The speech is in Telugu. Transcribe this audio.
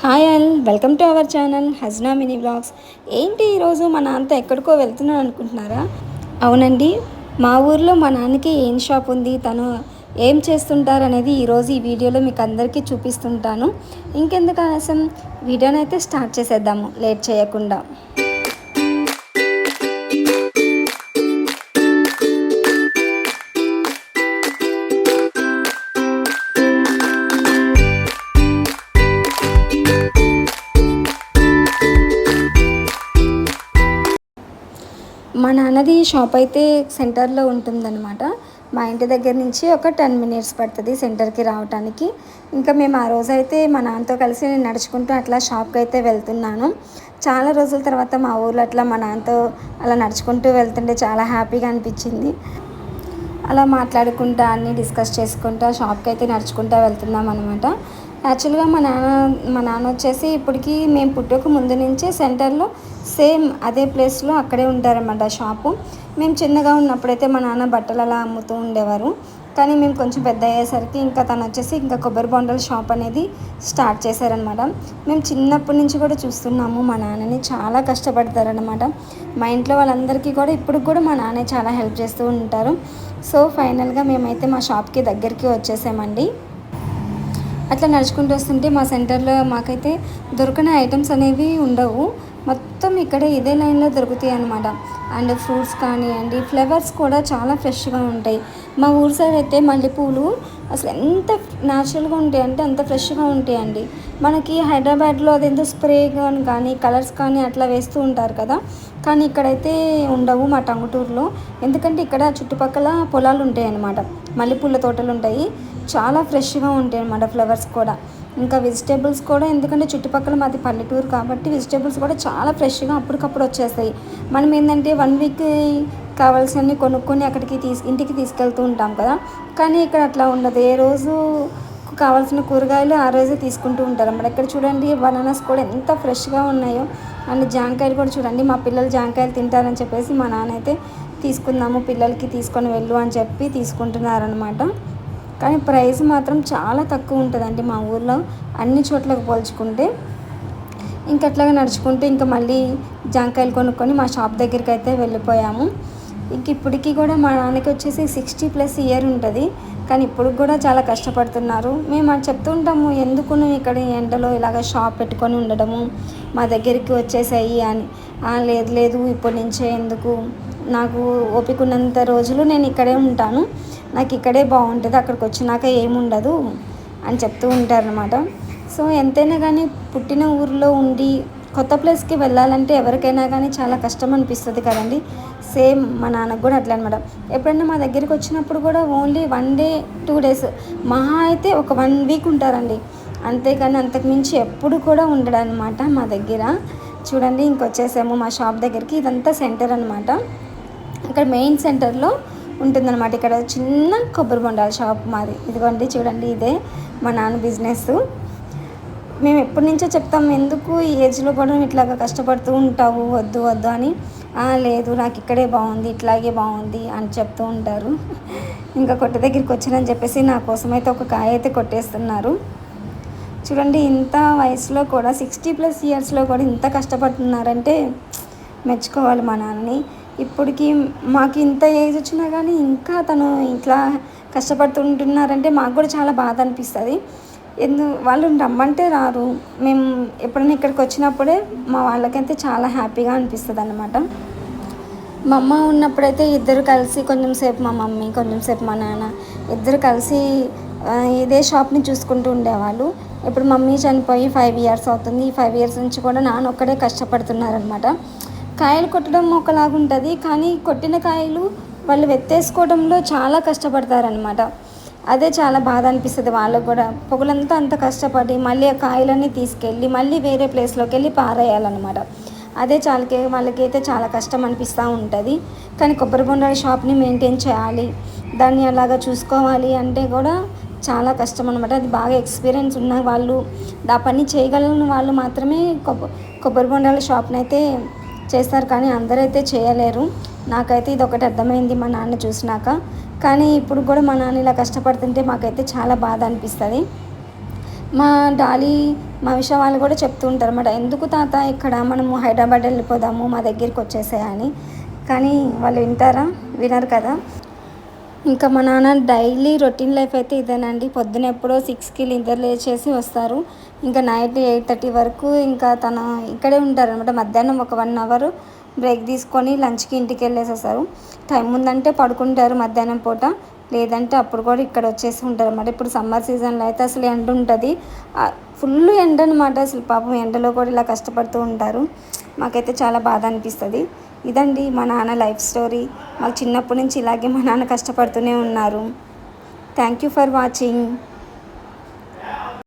Hi all welcome to our channel Hajna mini blogs. ఏంటి ఈరోజు మా నాన్నతో ఎక్కడికో వెళ్తున్నాను అనుకుంటున్నారా? అవునండి మా ఊర్లో మా నాన్నకి ఏం షాప్ ఉంది తను ఏం చేస్తుంటారు అనేది ఈరోజు ఈ వీడియోలో మీకు అందరికీ చూపిస్తుంటాను. ఇంకెందుకు ఆలస్యం? వీడియోనైతే అయితే స్టార్ట్ చేసేద్దాము లేట్ చేయకుండా. మా నాన్నది షాప్ అయితే సెంటర్లో ఉంటుందన్నమాట. మా ఇంటి దగ్గర నుంచి ఒక టెన్ మినిట్స్ పడుతుంది సెంటర్కి రావడానికి ఇంకా మేము ఆ రోజు అయితే మా నాన్నతో కలిసి నేను నడుచుకుంటూ అట్లా షాప్కి అయితే వెళ్తున్నాను. చాలా రోజుల తర్వాత మా ఊర్లో అట్లా మా నాన్నతో అలా నడుచుకుంటూ వెళ్తుంటే చాలా హ్యాపీగా అనిపించింది. అలా మాట్లాడుకుంటా అన్నీ డిస్కస్ చేసుకుంటా షాప్కి అయితే నడుచుకుంటా వెళ్తున్నాం అనమాట యాక్చువల్గా మా నాన్న మా నాన్న వచ్చేసి ఇప్పటికి మేము పుట్టక ముందు నుంచే సెంటర్లో సేమ్ అదే ప్లేస్లో అక్కడే ఉంటారన్నమాట షాపు. మేము చిన్నగా ఉన్నప్పుడైతే మా నాన్న బట్టలు అలా అమ్ముతూ ఉండేవారు. కానీ మేము కొంచెం పెద్ద అయ్యేసరికి ఇంకా తను వచ్చేసి ఇంకా కొబ్బరి బొండల షాప్ అనేది స్టార్ట్ చేశారనమాట మేము చిన్నప్పటి నుంచి కూడా చూస్తున్నాము మా నాన్నని చాలా కష్టపడతారనమాట మా ఇంట్లో వాళ్ళందరికీ కూడా ఇప్పుడు కూడా మా నాన్నే చాలా హెల్ప్ చేస్తూ ఉంటారు. సో ఫైనల్గా మేమైతే మా షాప్కి దగ్గరికి వచ్చేసామండి. అట్లా నడుచుకుంటూ వస్తుంటే మా సెంటర్లో మాకైతే దొరకని ఐటమ్స్ అనేవి ఉండవు. మొత్తం ఇక్కడ ఇదే లైన్లో దొరుకుతాయి అనమాట అండ్ ఫ్రూట్స్ కానివ్వండి ఫ్లవర్స్ కూడా చాలా ఫ్రెష్గా ఉంటాయి. మా ఊరు సైడ్ అయితే మల్లెపూలు అసలు ఎంత న్యాచురల్గా ఉంటాయి అంటే అంత ఫ్రెష్గా ఉంటాయండి మనకి హైదరాబాద్లో అదేంతో స్ప్రే కానీ కలర్స్ కానీ అట్లా వేస్తూ ఉంటారు కదా. కానీ ఇక్కడైతే ఉండవు మా టంగుటూరులో. ఎందుకంటే ఇక్కడ చుట్టుపక్కల పొలాలు ఉంటాయి అన్నమాట. మల్లెపూల తోటలు ఉంటాయి. చాలా ఫ్రెష్గా ఉంటాయి అన్నమాట ఫ్లవర్స్ కూడా. ఇంకా వెజిటేబుల్స్ కూడా ఎందుకంటే చుట్టుపక్కల మాది పల్లెటూరు కాబట్టి వెజిటేబుల్స్ కూడా చాలా ఫ్రెష్గా అప్పటికప్పుడు వచ్చేస్తాయి. మనం ఏంటంటే వన్ వీక్ కావాల్సినవి కొనుక్కొని అక్కడికి తీసు ఇంటికి తీసుకెళ్తూ ఉంటాం కదా. కానీ ఇక్కడ అట్లా ఉండదు. ఏ రోజు కావాల్సిన కూరగాయలు ఆ రోజే తీసుకుంటూ ఉంటారు. అన్నమాట ఇక్కడ చూడండి బనానాస్ కూడా ఎంత ఫ్రెష్గా ఉన్నాయో. అండ్ జాంకాయలు కూడా చూడండి మా పిల్లలు జాంకాయలు తింటారని చెప్పేసి మా నాన్న అయితే తీసుకుందాము పిల్లలకి తీసుకొని వెళ్ళు అని చెప్పి తీసుకుంటున్నారనమాట కానీ ప్రైస్ మాత్రం చాలా తక్కువ ఉంటుందండి మా ఊర్లో. అన్ని చోట్లకు పోల్చుకుంటే. ఇంక అట్లాగా నడుచుకుంటూ ఇంకా మళ్ళీ జాంకాయలు కొనుక్కొని మా షాప్ దగ్గరికి అయితే వెళ్ళిపోయాము. ఇంక ఇప్పటికీ కూడా మా నాన్నకి వచ్చేసి సిక్స్టీ ప్లస్ ఇయర్ ఉంటుంది. కానీ ఇప్పుడు కూడా చాలా కష్టపడుతున్నారు. మేము అది చెప్తూ ఉంటాము ఎందుకు నువ్వు ఇక్కడ ఎండలో ఇలాగ షాప్ పెట్టుకొని ఉండడము? మా దగ్గరికి వచ్చేసాయి అని. లేదు లేదు ఇప్పటి నుంచే ఎందుకు? నాకు ఓపిక ఉన్నంత రోజులు నేను ఇక్కడే ఉంటాను. నాకు ఇక్కడే బాగుంటుంది అక్కడికి వచ్చినాక ఏముండదు అని చెప్తూ ఉంటారనమాట సో ఎంతైనా కానీ పుట్టిన ఊరిలో ఉండి కొత్త ప్లేస్కి వెళ్ళాలంటే ఎవరికైనా కానీ చాలా కష్టం అనిపిస్తుంది కదండి. సేమ్ మా నాన్నకు కూడా అట్లా అనమాట ఎప్పుడైనా మా దగ్గరికి వచ్చినప్పుడు కూడా only one day two days మహా అయితే ఒక వన్ వీక్ ఉంటారండి. అంతేకాని అంతకుమించి ఎప్పుడు కూడా ఉండడనమాట మా దగ్గర. చూడండి ఇంకొచ్చేసాము మా షాప్ దగ్గరికి ఇదంతా సెంటర్ అనమాట ఇక్కడ మెయిన్ సెంటర్లో ఉంటుందన్నమాట. ఇక్కడ చిన్న కొబ్బరి బొండాల షాప్ మాది. ఇదిగోండి చూడండి ఇదే మా నాన్న బిజినెస్ మేము ఎప్పటి నుంచో చెప్తాం ఎందుకు ఈ ఏజ్లో కూడా ఇట్లాగా కష్టపడుతూ ఉంటావు? వద్దు వద్దు అని. లేదు నాకు ఇక్కడే బాగుంది ఇట్లాగే బాగుంది అని చెప్తూ ఉంటారు. ఇంకా కొట్ట దగ్గరికి వచ్చానని చెప్పేసి నా కోసం అయితే ఒక కాయ అయితే కొట్టేస్తున్నారు. చూడండి ఇంత వయసులో కూడా సిక్స్టీ ప్లస్ ఇయర్స్లో కూడా ఇంత కష్టపడుతున్నారంటే మెచ్చుకోవాలి మా నాన్నని. ఇప్పటికి మాకు ఇంత ఏజ్ వచ్చినా కానీ ఇంకా తను ఇట్లా కష్టపడుతుంటున్నారంటే మాకు కూడా చాలా బాధ అనిపిస్తుంది. ఎందు వాళ్ళు రమ్మంటే రారు. మేము ఎప్పుడైనా ఇక్కడికి వచ్చినప్పుడే మా వాళ్ళకైతే చాలా హ్యాపీగా అనిపిస్తుంది అనమాట మా అమ్మ ఉన్నప్పుడైతే ఇద్దరు కలిసి కొంచెం సేపు మా మమ్మీ కొంచెం సేపు మా నాన్న ఇద్దరు కలిసి ఇదే షాప్ని చూసుకుంటూ ఉండేవాళ్ళు. ఇప్పుడు మమ్మీ చనిపోయి ఫైవ్ ఇయర్స్ అవుతుంది. ఈ ఫైవ్ ఇయర్స్ నుంచి కూడా నాన్న ఒక్కడే కష్టపడుతున్నారనమాట కాయలు కొట్టడం ఒకలాగుంటుంది కానీ కొట్టిన కాయలు వాళ్ళు వెత్తేసుకోవడంలో చాలా కష్టపడతారనమాట అదే చాలా బాధ అనిపిస్తుంది. వాళ్ళకు కూడా పొగలంతా అంత కష్టపడి మళ్ళీ ఆ కాయలన్నీ తీసుకెళ్ళి మళ్ళీ వేరే ప్లేస్లోకి వెళ్ళి పారేయాలన్నమాట. అదే చాలాకే వాళ్ళకైతే చాలా కష్టం అనిపిస్తూ ఉంటుంది. కానీ కొబ్బరి బొండాల షాప్ని మెయింటైన్ చేయాలి. దాన్ని అలాగా చూసుకోవాలి అంటే కూడా చాలా కష్టం అనమాట అది బాగా ఎక్స్పీరియన్స్ ఉన్న వాళ్ళు ఆ పని చేయగలిగిన వాళ్ళు మాత్రమే కొబ్బ కొబ్బరి బొండాల షాప్ని అయితే చేస్తారు. కానీ అందరైతే చేయలేరు. నాకైతే ఇది ఒకటి అర్థమైంది మా నాన్న చూసినాక. కానీ ఇప్పుడు కూడా మా నాన్న ఇలా కష్టపడుతుంటే మాకైతే చాలా బాధ అనిపిస్తుంది. మా డాలీ మా విషయం వాళ్ళు కూడా చెప్తూ ఉంటారు అన్నమాట ఎందుకు తాత ఇక్కడ మనము హైదరాబాద్ వెళ్ళిపోదాము మా దగ్గరికి వచ్చేసాయని కానీ వాళ్ళు వింటారా? వినరు కదా. ఇంకా మా నాన్న డైలీ రొటీన్ లైఫ్ అయితే ఇదేనండి. పొద్దున ఎప్పుడో సిక్స్కి నిద్ర లేచేసి వస్తారు. ఇంకా నైట్ ఎయిట్ థర్టీ వరకు ఇంకా తన ఇక్కడే ఉంటారు అనమాట మధ్యాహ్నం ఒక వన్ అవర్ బ్రేక్ తీసుకొని లంచ్కి ఇంటికి వెళ్ళేసి టైం ఉందంటే పడుకుంటారు మధ్యాహ్నం పూట. లేదంటే అప్పుడు కూడా ఇక్కడ వచ్చేసి ఉంటారు అన్నమాట. ఇప్పుడు సమ్మర్ సీజన్లో అయితే అసలు ఎండ ఉంటుంది. ఫుల్ ఎండ అనమాట అసలు. పాపం ఎండలో కూడా ఇలా కష్టపడుతూ ఉంటారు. మాకైతే చాలా బాధ అనిపిస్తుంది. ఇదండి మా నాన్న లైఫ్ స్టోరీ. మాకు చిన్నప్పటి నుంచి ఇలాగే మా నాన్న కష్టపడుతూనే ఉన్నారు. Thank you for watching.